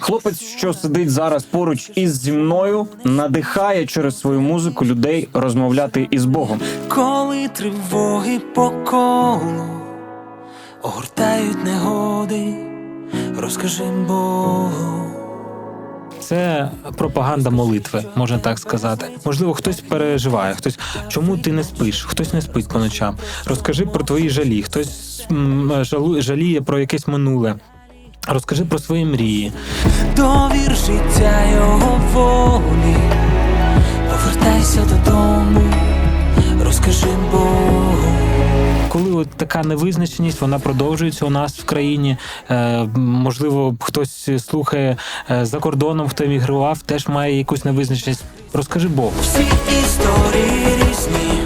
Хлопець, що сидить зараз поруч із зі мною, надихає через свою музику людей розмовляти із Богом. Коли тривоги по колу огортають негоди, розкажи Богу. Це пропаганда молитви, можна так сказати. Можливо, хтось переживає, хтось чому ти не спиш, хтось не спить по ночам. Розкажи про твої жалі, хтось м, жалу- жаліє про якесь минуле. Розкажи про свої мрії. Довір життя його волі, повертайся додому, розкажи Богу. Коли от така невизначеність, вона продовжується у нас в країні. Е, можливо, хтось слухає е, за кордоном, хто емігрував, теж має якусь невизначеність. Розкажи Богу. Всі історії різні.